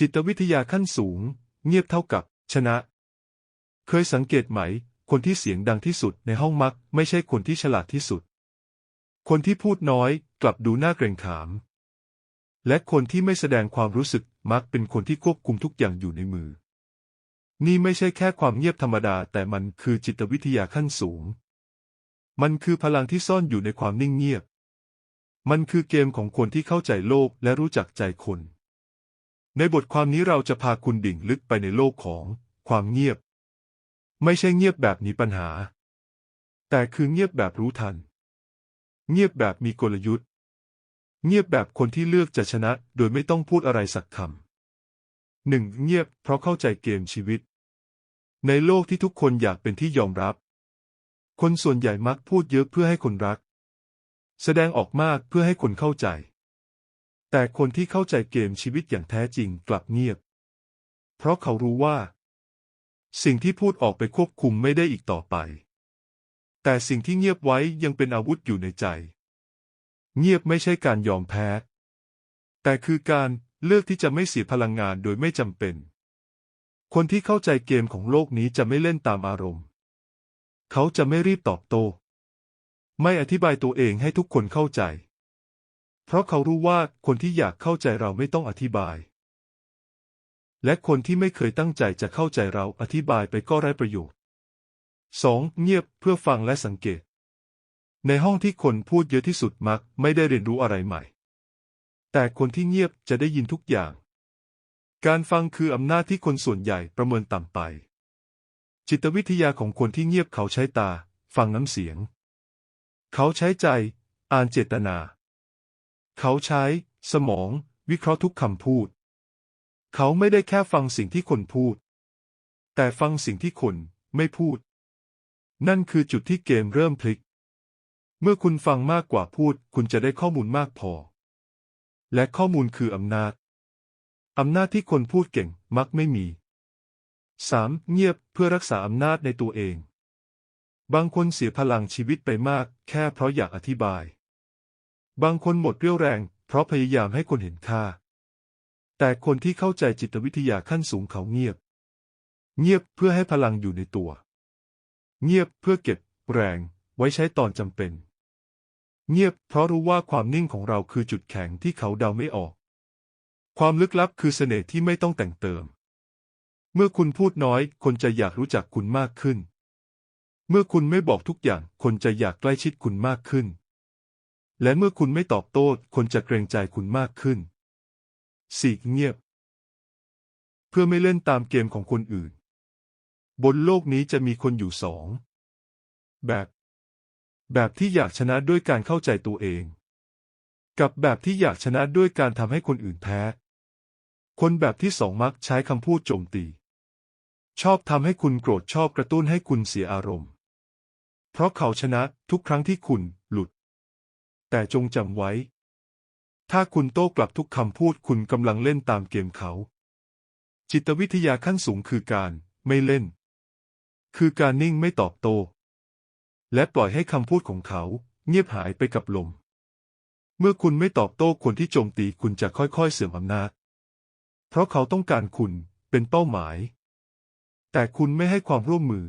จิตวิทยาขั้นสูง เงียบเท่ากับ ชนะ เคยสังเกตไหม คนที่เสียงดังที่สุดในห้องมัก ไม่ใช่คนที่ฉลาดที่สุด คนที่พูดน้อยกลับดูน่าเกรงขาม และคนที่ไม่แสดงความรู้สึกมักเป็นคนที่ควบคุมทุกอย่างอยู่ในมือ นี่ไม่ใช่แค่ความเงียบธรรมดา แต่มันคือจิตวิทยาขั้นสูง มันคือพลังที่ซ่อนอยู่ในความนิ่งเงียบ มันคือเกมของคนที่เข้าใจโลกและรู้จักใจคน ในบทความนี้เราจะพาคุณดิ่งลึกไปในโลกของความเงียบ ไม่ใช่เงียบแบบหนีปัญหา แต่คือเงียบแบบรู้ทัน เงียบแบบมีกลยุทธ์ เงียบแบบคนที่เลือกจะชนะ โดยไม่ต้องพูดอะไรสักคำหนึ่งเงียบเพราะเข้าใจเกมชีวิต ในโลกที่ทุกคนอยากเป็นที่ยอมรับ คนส่วนใหญ่มักพูดเยอะเพื่อให้คนรัก แสดงออกมากเพื่อให้คนเข้าใจ แต่คนที่เข้าใจเกมชีวิตอย่างแท้จริงกลับเงียบ เพราะเขารู้ว่า สิ่งที่พูดออกไปควบคุมไม่ได้อีกต่อไป แต่สิ่งที่เงียบไว้ยังเป็นอาวุธอยู่ในใจ เงียบไม่ใช่การยอมแพ้ แต่คือการเลือกที่จะไม่เสียพลังงานโดยไม่จำเป็น คนที่เข้าใจเกมของโลกนี้จะไม่เล่นตามอารมณ์ เขาจะไม่รีบตอบโต้ ไม่อธิบายตัวเองให้ทุกคนเข้าใจ เพราะเขารู้ว่าคนที่อยากเข้าใจเราไม่ต้องอธิบาย และคนที่ไม่เคยตั้งใจจะเข้าใจเราอธิบายไปก็ไร้ประโยชน์ 2. เงียบเพื่อฟังและสังเกต ในห้องที่คนพูดเยอะที่สุดมักไม่ได้เรียนรู้อะไรใหม่ แต่คนที่เงียบจะได้ยินทุกอย่าง การฟังคืออำนาจที่คนส่วนใหญ่ประเมินต่ำไป จิตวิทยาของคนที่เงียบเขาใช้ตา ฟังน้ำเสียง เขาใช้ใจ อ่านเจตนา เขาใช้ สมอง วิเคราะห์ทุกคำพูด เขาไม่ได้แค่ฟังสิ่งที่คนพูด แต่ฟังสิ่งที่คนไม่พูด นั่นคือจุดที่เกมเริ่มพลิก เมื่อคุณฟังมากกว่าพูด คุณจะได้ข้อมูลมากพอ และข้อมูลคืออำนาจ อำนาจที่คนพูดเก่งมักไม่มี 3. เงียบเพื่อรักษาอำนาจในตัวเอง บางคนเสียพลังชีวิตไปมาก แค่เพราะอยากอธิบาย บางคนหมดเรี่ยวแรง เพราะพยายามให้คนเห็นค่า แต่คนที่เข้าใจจิตวิทยาขั้นสูงเขาเงียบ เงียบเพื่อให้พลังอยู่ในตัว เงียบเพื่อเก็บแรงไว้ใช้ตอนจำเป็น เงียบเพราะรู้ว่าความนิ่งของเราคือจุดแข็งที่เขาเดาไม่ออก ความลึกลับคือเสน่ห์ที่ไม่ต้องแต่งเติม เมื่อคุณพูดน้อย คนจะอยากรู้จักคุณมากขึ้น เมื่อคุณไม่บอกทุกอย่าง คนจะอยากใกล้ชิดคุณมากขึ้น และเมื่อคุณไม่ตอบโต้คนจะเกรงใจคุณมากขึ้น สีเงียบ เพื่อไม่เล่นตามเกมของคนอื่น บนโลกนี้จะมีคนอยู่สอง แบบ แบบที่อยากชนะด้วยการเข้าใจตัวเอง กับแบบที่อยากชนะด้วยการทำให้คนอื่นแพ้ คนแบบที่สองมักใช้คำพูดโจมตี ชอบทำให้คุณโกรธชอบกระตุ้นให้คุณเสียอารมณ์ เพราะเขาชนะทุกครั้งที่คุณ แต่จงจำไว้ ถ้าคุณโต้กลับทุกคำพูดคุณกำลังเล่นตามเกมเขา จิตวิทยาขั้นสูงคือการไม่เล่น คือการนิ่งไม่ตอบโต้และปล่อยให้คำพูดของเขา เงียบหายไปกับลม เมื่อคุณไม่ตอบโต้คนที่โจมตีคุณจะค่อยๆเสื่อมอำนาจ เพราะเขาต้องการคุณเป็นเป้าหมาย แต่คุณไม่ให้ความร่วมมือ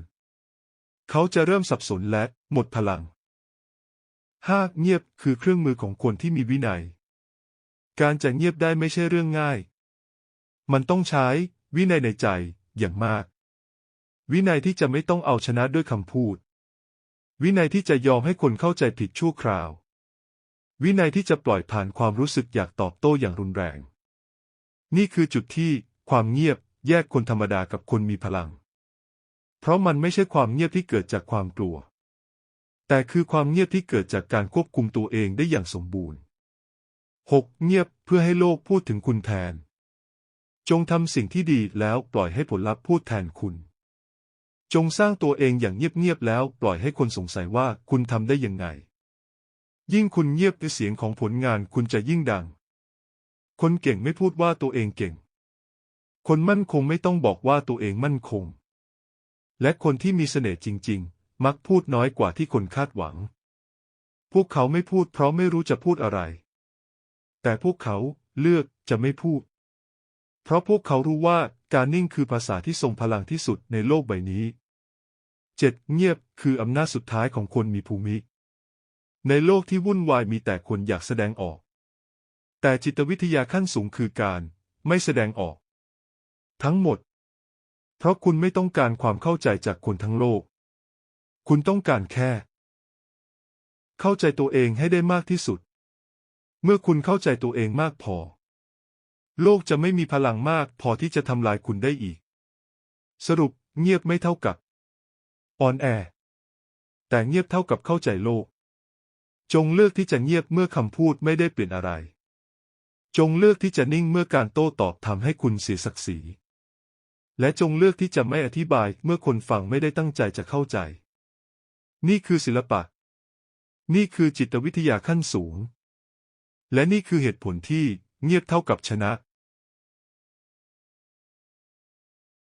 เขาจะเริ่มสับสนและหมดพลัง ห้าเงียบคือเครื่องมือของคนที่มีวินัย การจะเงียบได้ไม่ใช่เรื่องง่าย มันต้องใช้วินัยในใจอย่างมาก วินัยที่จะไม่ต้องเอาชนะด้วยคำพูด วินัยที่จะยอมให้คนเข้าใจผิดชั่วคราว วินัยที่จะปล่อยผ่านความรู้สึกอยากตอบโต้อย่างรุนแรง นี่คือจุดที่ความเงียบแยกคนธรรมดากับคนมีพลัง เพราะมันไม่ใช่ความเงียบที่เกิดจากความกลัว แต่คือความเงียบที่เกิดจากการควบคุมตัวเองได้อย่างสมบูรณ์ 6. เงียบเพื่อให้โลกพูดถึงคุณแทน จงทำสิ่งที่ดีแล้วปล่อยให้ผลลัพธ์พูดแทนคุณ จงสร้างตัวเองอย่างเงียบๆแล้วปล่อยให้คนสงสัยว่าคุณทำได้ยังไง ยิ่งคุณเงียบเสียงของผลงานคุณจะยิ่งดัง คนเก่งไม่พูดว่าตัวเองเก่ง คนมั่นคงไม่ต้องบอกว่าตัวเองมั่นคง และคนที่มีเสน่ห์จริง ๆ มักพูดน้อยกว่าที่คนคาดหวัง พวกเขาไม่พูดเพราะไม่รู้จะพูดอะไร แต่พวกเขาเลือกจะไม่พูด เพราะพวกเขารู้ว่าการนิ่งคือภาษาที่ทรงพลังที่สุดในโลกใบนี้ 7. เงียบคืออำนาจสุดท้ายของคนมีภูมิ ในโลกที่วุ่นวายมีแต่คนอยากแสดงออก แต่จิตวิทยาขั้นสูงคือการไม่แสดงออก ทั้งหมด เพราะคุณไม่ต้องการความเข้าใจจากคนทั้งโลก คุณต้องการแค่ เข้าใจตัวเองให้ได้มากที่สุด เมื่อคุณเข้าใจตัวเองมากพอ โลกจะไม่มีพลังมากพอที่จะทำลายคุณได้อีก สรุปเงียบไม่เท่ากับ อ่อนแอ แต่เงียบเท่ากับเข้าใจโลก จงเลือกที่จะเงียบเมื่อคำพูดไม่ได้เปลี่ยนอะไร จงเลือกที่จะนิ่งเมื่อการโต้ตอบทำให้คุณเสียศักดิ์ศรีและจงเลือกที่จะไม่อธิบายเมื่อคนฟังไม่ได้ตั้งใจจะเข้าใจ นี่คือศิลปะ นี่คือจิตวิทยาขั้นสูง และนี่คือเหตุผลที่เงียบเท่ากับชนะ